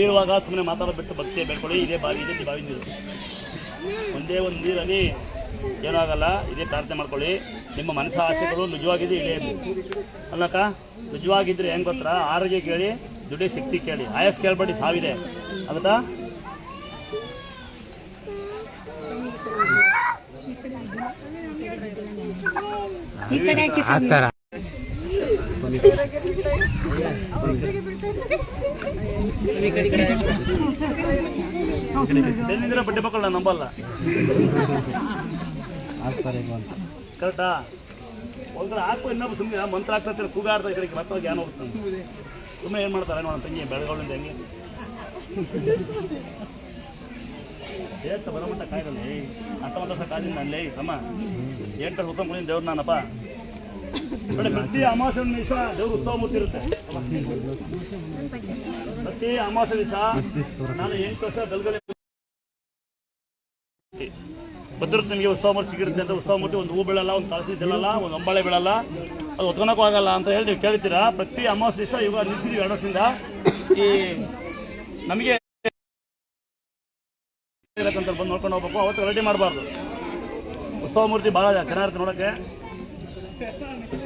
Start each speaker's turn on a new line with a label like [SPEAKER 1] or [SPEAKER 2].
[SPEAKER 1] ಹೇಳುವಾಗ ಸುಮ್ಮನೆ ಮಾತಾಡೋ ಬಿಟ್ಟು ಭಕ್ತಿ ಬೇಡ್ಕೊಳ್ಳಿ ಇದೇ ಬಾವಿ ಇದೆ ಈ ಬಾವಿ ನೀರು. ಒಂದೇ ಒಂದು ನೀರಲ್ಲಿ ಏನೂ ಆಗಲ್ಲ ಇದೇ ಪ್ರಾರ್ಥನೆ ಮಾಡ್ಕೊಳ್ಳಿ. ನಿಮ್ಮ ಮನಸ್ಸ ಆಸೆಗಳು ನಿಜವಾಗಿದ್ದು ಇಲ್ಲೇ ಇರಲಿ ಅಲ್ಲಕ್ಕ ನಿಜವಾಗಿದ್ರೆ ಹೆಂಗ್ ಗೊತ್ತಾ? ಆರೋಗ್ಯ ಕೇಳಿ ದುಡಿಯೋ ಶಕ್ತಿ ಕೇಳಿ. ಆಯಸ್ ಕೇಳ್ಬೇಡಿ ಸಾವಿದೆ. ಆಗುತ್ತಾ
[SPEAKER 2] ಆ ಥರ
[SPEAKER 1] ಬೆನ್ನಿದ್ರೆ ಬಡ್ಡಿ ಮಕ್ಕಳು ನಾನು ನಂಬಲ್ಲ. ಕರೆಕ್ಟಾ? ಒಂಥರ ಹಾಕು ಇನ್ನೊಬ್ಬ ಸುಮ್ಮನೆ ಮಂತ್ರ ಆಗ್ತದೆ ಕೂಗಾಡ್ತಾ ಈ ಕಡೆಗೆ ಮತ್ತೆ ಜ್ಞಾನ ಹೋಗ್ತಾನೆ. ಸುಮ್ಮನೆ ಏನು ಮಾಡ್ತಾರೆ ನೋಡೋಣ ತಂಗಿ ಬೆಳಗಾವಳಿಂದ ಹೆಂಗೆ? ಸೇರ್ತ ಬರಮಟ್ಟ ಕಾಯ್ದಲ್ಲಿ. ಅತ್ತ ಮತ್ತ ಕಾದಿನ ಅಲ್ಲೇ, ಅಮ್ಮ ಎಂಟು ಹುತ್ತಂಕೊಂಡಿನ ದೇವ್ರು ನಾನಪ್ಪ. ನೋಡಿ ಪ್ರತಿ ಅಮಾವಾಸ್ಯ ದಿವಸ ದೇವ್ರ ಉತ್ಸವ ಮೂರ್ತಿ ಇರುತ್ತೆ. ಪ್ರತಿ ಅಮಾವಾಸ್ಯ ದಿವಸ ನಾನು ಎಂಟು ವರ್ಷ ಗಲ್ಗಲೆ ಭದ್ರತೆ ನಿಮಗೆ ಉತ್ಸವ ಮೂರ್ತಿ ಸಿಗಿರುತ್ತೆ ಅಂತ ಉತ್ಸವ ಮೂರ್ತಿ, ಒಂದು ಹೂ ಬೀಳಲ್ಲ, ಒಂದು ತಳಸಿ ಬೀಳಲ್ಲ ಒಂದು ಅಂಬಾಳೆ ಬೀಳಲ್ಲ, ಅದು ಒತ್ಕೊಳಕ್ಕೂ ಆಗಲ್ಲ ಅಂತ ಹೇಳಿ ನೀವು ಕೇಳ್ತೀರಾ? ಪ್ರತಿ ಅಮಾವಾಸ್ಯ ದಿವಸ ಇವಾಗ ನಿಲ್ಸಿದೀವಿ ಎರಡು ಈ ನಮಗೆ ಬಂದು ನೋಡ್ಕೊಂಡು ಹೋಗ್ಬೇಕು, ಅವತ್ತು ರೆಡಿ ಮಾಡಬಾರ್ದು. ಉತ್ಸವ ಮೂರ್ತಿ ಭಾಳ ಚೆನ್ನಾಗಿರುತ್ತೆ ನೋಡೋಕ್ಕೆ. Ja, nicht.